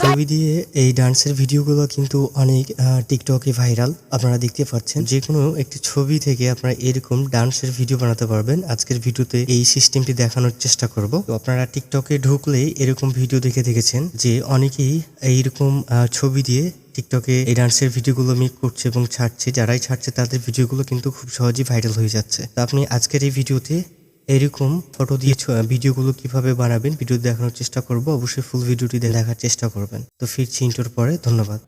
ছবি দিয়ে এই ডান্সের ভিডিওগুলো কিন্তু অনেক টিকটকে ভাইরাল আপনারা দেখতে পাচ্ছেন যে কোনো একটি ছবি থেকে আপনারা এরকম ডান্সের ভিডিও বানাতে পারবেন। আজকের ভিডিওতে এই সিস্টেমটি দেখানোর চেষ্টা করব। তো আপনারা টিকটকে ঢুকলে এরকম ভিডিও দেখে দেখেছেন যে অনেকেই এইরকম ছবি দিয়ে টিকটকে এই ডান্সের ভিডিওগুলো মেক করছে এবং ছাড়ছে। যারাই ছাড়ছে, তাদের ভিডিওগুলো কিন্তু খুব সহজেই ভাইরাল হয়ে যাচ্ছে। তো আপনি আজকের এই ভিডিওতে এরকম ফটো দিয়ে ভিডিওগুলো কীভাবে বানাবেন ভিডিও দেখানোর চেষ্টা করব। অবশ্যই ফুল ভিডিওটি দেখার চেষ্টা করবেন। তো ফিরছি ইন্টোর পরে। ধন্যবাদ।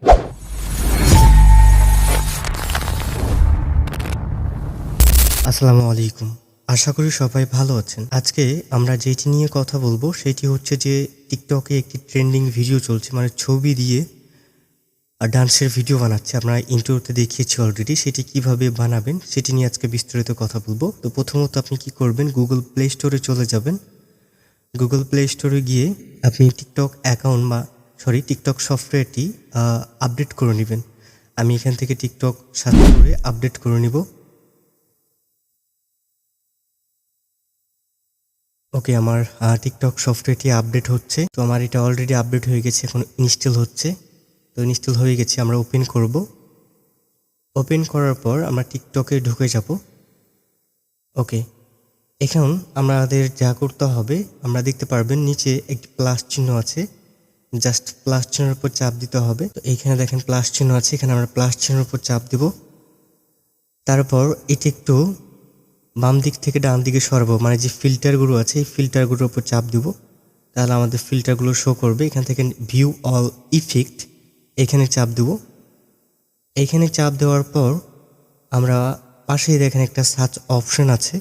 আসসালামু আলাইকুম। আশা করি সবাই ভালো আছেন। আজকে আমরা যেটি নিয়ে কথা বলব, সেটি হচ্ছে যে টিকটকে একটি ট্রেন্ডিং ভিডিও চলছে মানে ছবি দিয়ে ডান্সের ভিডিও বানাচ্ছে। আমরা ইন্টারভিউতে দেখিয়েছি অলরেডি সেটি কীভাবে বানাবেন, সেটি নিয়ে আজকে বিস্তারিত কথা বলব। তো প্রথমত আপনি কি করবেন গুগল প্লে স্টোরে চলে যাবেন। গুগল প্লে স্টোরে গিয়ে আপনি টিকটক অ্যাকাউন্ট বা সরি টিকটক সফটওয়্যারটি আপডেট করে নেবেন। আমি এখান থেকে টিকটক সার্চ করে আপডেট করে নিব। ওকে, আমার টিকটক সফটওয়্যারটি আপডেট হচ্ছে। তো আমার এটা অলরেডি আপডেট হয়ে গেছে, এখন ইনস্টল হচ্ছে। তো ইনস্টল হয়ে গেছে আমরা ওপেন করব। ওপেন করার পর আমরা টিকটকে ঢুকে যাব। ওকে। এখন আমাদের যা করতে হবে, আমরা দেখতে পারবেন নিচে একটি প্লাস চিহ্ন আছে। জাস্ট প্লাস চিহ্নের উপর চাপ দিতে হবে। তো এইখানে দেখেন প্লাস চিহ্ন আছে, এখানে আমরা প্লাস চিহ্নের উপর চাপ দেব। তারপর এটি একটু বাম দিক থেকে ডান দিকে সরবো মানে যে ফিল্টারগুলো আছে, এই ফিল্টারগুলোর উপর চাপ দিব। তাহলে আমাদের ফিল্টারগুলো শো করবে। এখান থেকে ভিউ অল ইফেক্ট এখানে চাপ দেব। এখানে চাপ দেওয়ার পর আমরা পাশেই দেখেন একটা সার্চ অপশন আছে।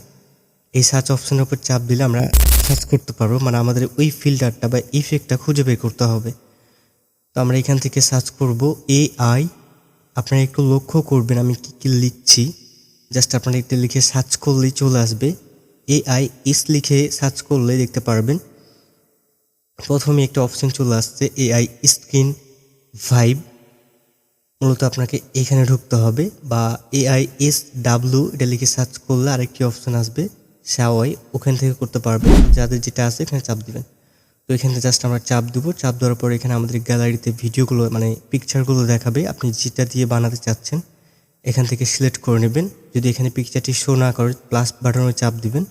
এই সার্চ অপশনের উপর চাপ দিলে আমরা সার্চ করতে পারব। মানে আমাদের ওই ফিল্টারটা বা ইফেক্টটা খুঁজে বের করতে হবে। তো আমরা এখান থেকে সার্চ করব এআই আপনারা একটু লক্ষ্য করবেন, আমি কি কি লিখছি। জাস্ট আপনারা একটু লিখে সার্চ করলেই চলে আসবে। এআই ইস লিখে সার্চ করলে দেখতে পারবেন। প্রথমে একটা অপশন চলে আসছে এআই স্ক্রিন ভাইব মূলত আপনাকে এখানে ঢুকতে হবে বা এআই এস ডাব্লু এটা লিখে সার্চ করলে আরেকটি অপশন আসবে শাওয়াই ওখান থেকে করতে পারবেন। যাদের যেটা আছে এখানে চাপ দিবেন। তো এখানে জাস্ট আমরা চাপ দেবো। চাপ দেওয়ার পর এখানে আমাদের গ্যালারিতে ভিডিওগুলো মানে পিকচারগুলো দেখাবে। আপনি যেটা দিয়ে বানাতে চাচ্ছেন, এখান থেকে সিলেক্ট করে নেবেন। যদি এখানে পিকচারটি শো না করে প্লাস বাটনে চাপ দিবেন।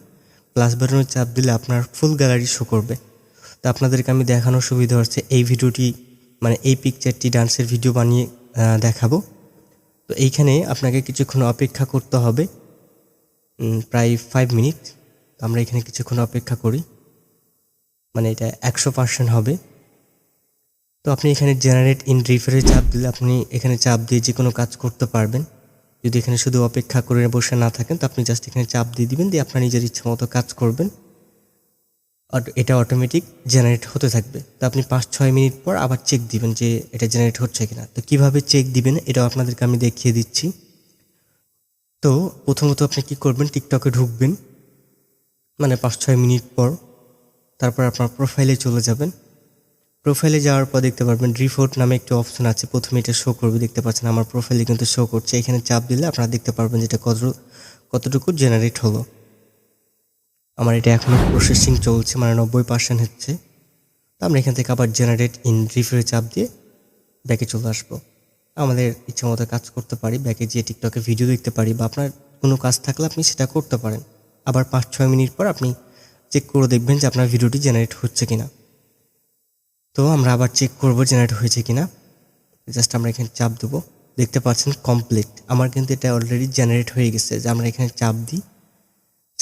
প্লাস বাটনে চাপ দিলে আপনার ফুল গ্যালারি শো করবে। তো আপনাদেরকে আমি দেখানোর সুবিধা হচ্ছে, এই ভিডিওটি মানে এই পিকচারটি ডান্সের ভিডিও বানিয়ে দেখাবো। তো এইখানে আপনাকে কিছুক্ষণ অপেক্ষা করতে হবে প্রায় ফাইভ মিনিট আমরা এখানে কিছুক্ষণ অপেক্ষা করি। মানে এটা একশো পার্সেন্ট হবে। তো আপনি এখানে জেনারেট ইন রিফারে চাপ দিলে আপনি এখানে চাপ দিয়ে যে কোনো কাজ করতে পারবেন। যদি এখানে শুধু অপেক্ষা করে বসে না থাকেন, তো আপনি জাস্ট এখানে চাপ দিয়ে দিবেন, দিয়ে আপনার নিজের ইচ্ছা মতো কাজ করবেন। এটা অটোমেটিক জেনারেট হতে থাকবে। তো আপনি পাঁচ, ছয় মিনিট পর আবার চেক দিবেন যে এটা জেনারেট হচ্ছে কিনা। তো কীভাবে চেক দিবেন এটাও আপনাদেরকে আমি দেখিয়ে দিচ্ছি। তো প্রথমত আপনি কি করবেন টিকটকে ঢুকবেন মানে পাঁচ, ছয় মিনিট পর। তারপর আপনার প্রোফাইলে চলে যাবেন। প্রোফাইলে যাওয়ার পর দেখতে পারবেন রিপোর্ট নামে একটি অপশন আছে। প্রথমে এটা শো করবে, দেখতে পাচ্ছেন আমার প্রোফাইলে কিন্তু শো করছে। এখানে চাপ দিলে আপনারা দেখতে পারবেন যেটা কত কতটুকু জেনারেট হলো। আমার এটা এখনও প্রসেসিং চলছে মানে নব্বই পার্সেন্ট হচ্ছে। তো আমরা এখান থেকে আবার জেনারেট ইন রিফারে চাপ দিয়ে ব্যাকে চলে আসব। আমাদের ইচ্ছা মতো কাজ করতে পারি ব্যাকে গিয়ে টিকটকে ভিডিও দেখতে পারি, বা আপনার কোনো কাজ থাকলে আপনি সেটা করতে পারেন। আবার পাঁচ ছয় মিনিট পর আপনি চেক করে দেখবেন যে আপনার ভিডিওটি জেনারেট হচ্ছে কিনা। তো আমরা আবার চেক করব জেনারেট হয়েছে কিনা। জাস্ট আমরা এখানে চাপ দেবো। দেখতে পাচ্ছেন কমপ্লিট আমার কিন্তু এটা অলরেডি জেনারেট হয়ে গেছে। যে আমরা এখানে চাপ দিই।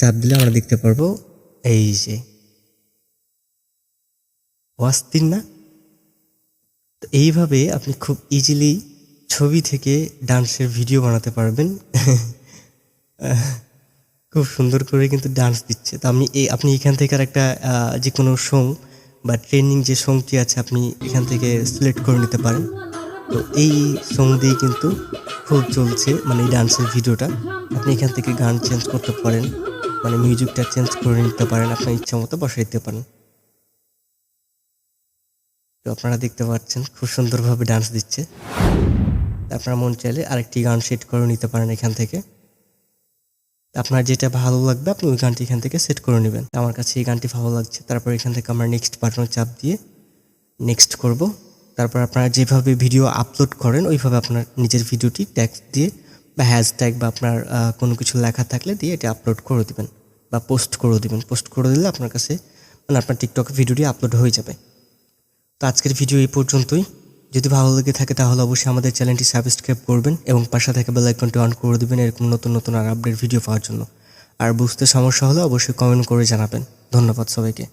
চাপ দিলে আমরা দেখতে পারব, এই যে অস্থির না? তো এইভাবে আপনি খুব ইজিলি ছবি থেকে ডান্সের ভিডিও বানাতে পারবেন। খুব সুন্দর করে কিন্তু ডান্স দিচ্ছে। তো আমি এই, আপনি এখান থেকে আর একটা যে কোনো সং বা ট্রেনিং যে সংটি আছে আপনি এখান থেকে সিলেক্ট করে নিতে পারেন। তো এই সং দিয়ে কিন্তু খুব চলছে মানে এই ডান্সের ভিডিওটা আপনি এখান থেকে গান চেঞ্জ করতে পারেন। মানে মিউজিকটা চেঞ্জ করে নিতে পারেন, আপনার ইচ্ছা মতো বসাই দিতে পারেন। তো আপনারা দেখতে পাচ্ছেন, খুব সুন্দরভাবে ডান্স দিচ্ছে। আপনারা মন চাইলে আরেকটি গান সেট করে নিতে পারেন এখান থেকে। আপনার যেটা ভালো লাগবে, আপনি ওই গানটি এখান থেকে সেট করে নেবেন। আমার কাছে এই গানটি ভালো লাগছে। তারপর এখান থেকে আমরা নেক্সট বাটন চাপ দিয়ে নেক্সট করব। তারপর আপনারা যেভাবে ভিডিও আপলোড করেন, ওইভাবে আপনার নিজের ভিডিওটি ট্যাক্স দিয়ে বা হ্যাশট্যাগ বা আপনার কোনো কিছু লেখা থাকলে দিয়ে এটা আপলোড করে দিবেন বা পোস্ট করে দিবেন। পোস্ট করে দিলে আপনার কাছে মানে আপনার টিকটকে ভিডিওটি আপলোড হয়ে যাবে। তো আজকের ভিডিও এই পর্যন্তই। যদি ভালো লেগে থাকে তাহলে অবশ্যই আমাদের চ্যানেলটি সাবস্ক্রাইব করবেন এবং পাশে থাকা বেল আইকনটি অন করে দিবেন এরকম নতুন নতুন আর আপডেট ভিডিও পাওয়ার জন্য। আর বুঝতে সমস্যা হলে অবশ্যই কমেন্ট করে জানাবেন। ধন্যবাদ সবাইকে।